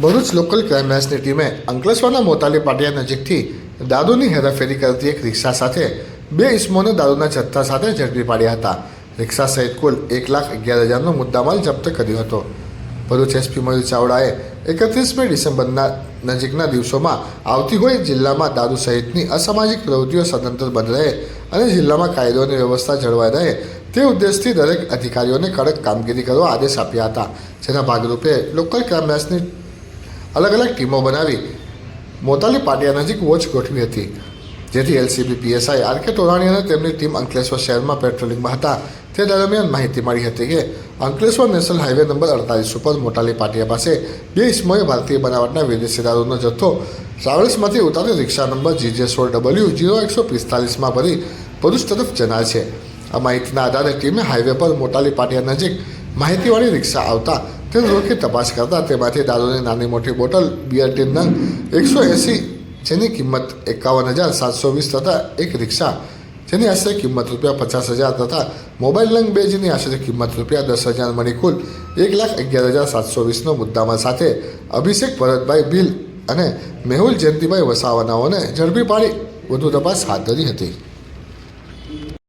Bharuch local crime ટીમે અંકલેશ્વરના મોતાલી પાટિયા નજીકથી દારૂની હેરાફેરી કરતી એક રિક્ષા સાથે બે ઇસમોને દારૂના જથ્થા સાથે ઝડપી પાડ્યા હતા. રિક્ષા સહિત કુલ એક લાખ અગિયાર હજારનો મુદ્દામાલ જપ્ત કર્યો હતો. ભરૂચ એસપી મયુર ચાવડાએ એકત્રીસમી ડિસેમ્બરના નજીકના દિવસોમાં આવતી હોય જિલ્લામાં દારૂ સહિતની અસામાજિક પ્રવૃત્તિઓ સદંતર બંધ રહે અને જિલ્લામાં કાયદો અને વ્યવસ્થા જળવાઈ રહે તે ઉદ્દેશથી દરેક અધિકારીઓને કડક કામગીરી કરવા આદેશ આપ્યા હતા. જેના ભાગરૂપે લોકલ ક્રાઇમ બ્રાન્ચની અલગ અલગ ટીમો બનાવી મોતાલી પાટિયા નજીક વોચ ગોઠવી હતી. જેથી એલસીબી, પીએસઆઈ, આર કે તોરાણી અને તેમની ટીમ અંકલેશ્વર શહેરમાં પેટ્રોલિંગમાં હતા. તે દરમિયાન માહિતી મળી હતી કે અંકલેશ્વર નેશનલ હાઈવે નંબર અડતાલીસ ઉપર મોટાલી પાટિયા પાસે બે ઇસમોએ ભારતીય બનાવટના વિદેશી દારૂનો જથ્થો ટ્રાવેલ્સમાંથી ઉતારી rickshaw number G J W zero એકસો પિસ્તાલીસમાં ભરી ભરૂચ તરફ જનાર છે. આ માહિતીના આધારે ટીમે હાઈવે પર મોટાલી પાટિયા નજીક માહિતીવાળી રિક્ષા આવતા તે રોકી તપાસ કરતા તેમાંથી દારૂની નાની મોટી બોટલ બિયર નંગ એકસો એંસી, જેની કિંમત એકાવન હજાર સાતસો વીસ તથા એક રિક્ષા, જેની આશરે કિંમત રૂપિયા પચાસ હજાર તથા મોબાઈલ નંગ બે જેની આશરે કિંમત રૂપિયા દસ હજાર મળી કુલ એક લાખ અગિયાર હજાર સાતસો વીસનો મુદ્દામાં સાથે અભિષેક ભરતભાઈ ભીલ અને મેહુલ જયંતિભાઈ વસાવાનાઓને ઝડપી પાડી વધુ તપાસ હાથ ધરી હતી.